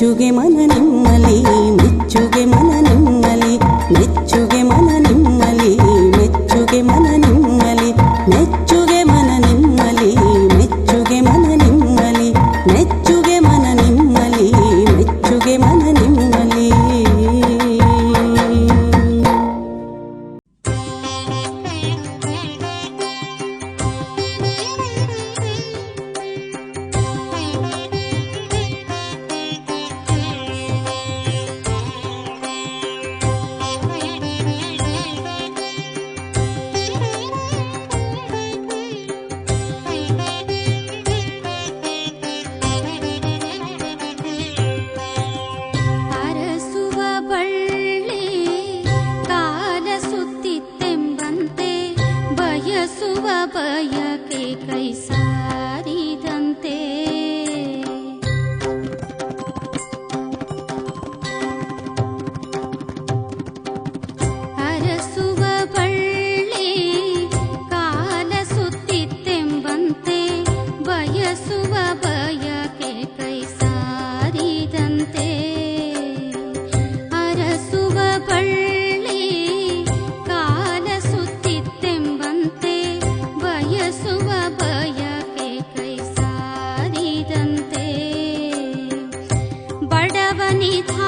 ಜುಗೆ ಮನ ನಿಮ್ಮಲಿ ಕೈ не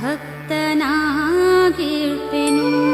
ഭക്തനാകീർപ്പനും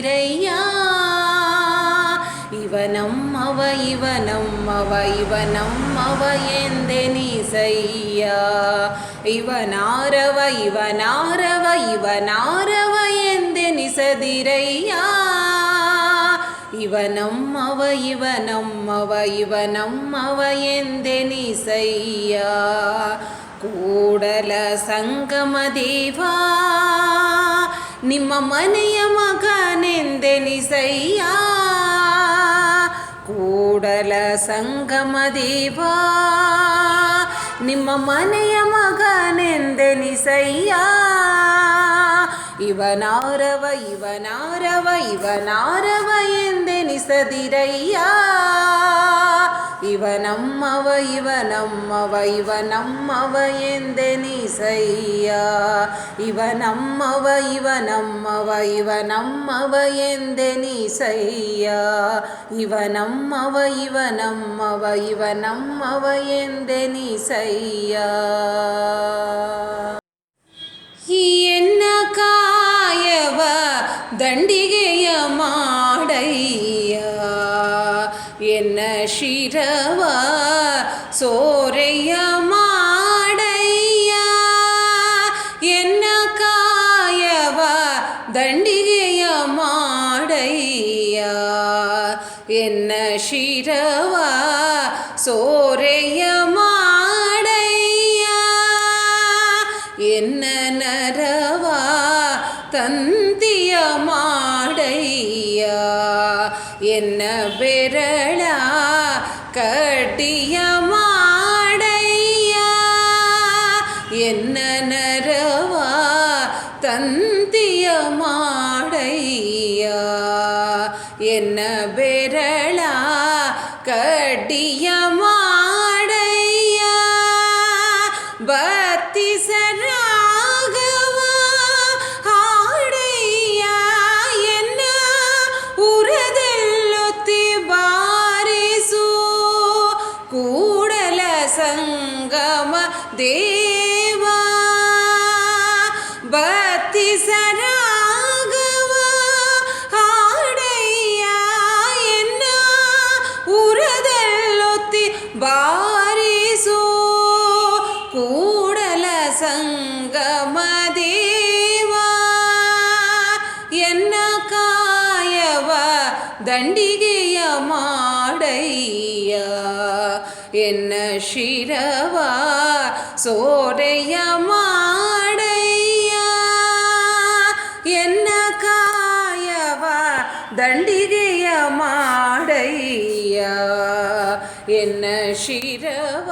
இறையா இவனம் இவனம் அவ இவனம்மவ இவனம்மவ இவனம்மவ எந்தெனிசையா இவனாரவ இவனாரவ இவனாரவ இவனம் அவ எந்தெனிசதிரையா இவனம்மவ இவனம்மவ இவனம்மவ எந்தெனிசையா கூடல சங்கம தேவா நிம்ம மனையமா செந்தெனிசையா ಕೂಡಲ ಸಂಗಮ ದೇವಾ ನಿಮ್ಮ ಮನೆಯ ಮಗನೆಂದೆನಿಸಯ್ಯ ಇವನಾರವ ಇವನಾರವ ಇವನಾರವ ಎಂದೆನಿಸದಿರಯ್ಯ ಇವ ನಮ್ಮವ ಇವ ನಮ್ಮವ ಇವ ನಮ್ಮವ ಎಂದೆನಿಸಯ್ಯ ಇವ ನಮ್ಮವ ಇವ ನಮ್ಮವ ಇವ ನಮ್ಮವ ಎಂದೆನಿಸಯ್ಯ ಇವ ನಮ್ಮವ ಇವ ನಮ್ಮವ ಇವ ನಮ್ಮವ ಎಂದೆನಿಸಯ್ಯ ಎನ್ನ ಕಾಯವ ದಂಡಿಗೆಯ ಮಾಡಯ್ಯ ಶಿರವಾ ಸೋರೆಯ ಮಾಡಯ್ಯ ಎನ್ನ ಕಾಯವ ದಂಡಿಗೆಯ ಮಾಡಯ್ಯ ಎನ್ನ ಶಿರವ ದಂಡಿಗೆಯ ಮಾಡಯ್ಯ ಎನ್ನ ಶಿರವ ಸೋರೆಯ ಮಾಡಯ್ಯ ಎನ್ನ ಕಾಯವ ದಂಡಿಗೆಯ ಮಾಡಯ್ಯ ಎನ್ನ ಶಿರವ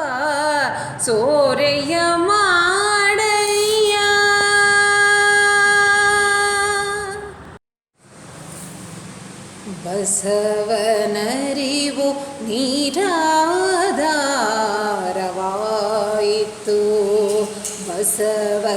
ಸೋರೆಯ ಮಾ ಬಸವನರಿವು ನೀರಾಧಾರವಾಯಿತು ಬಸವ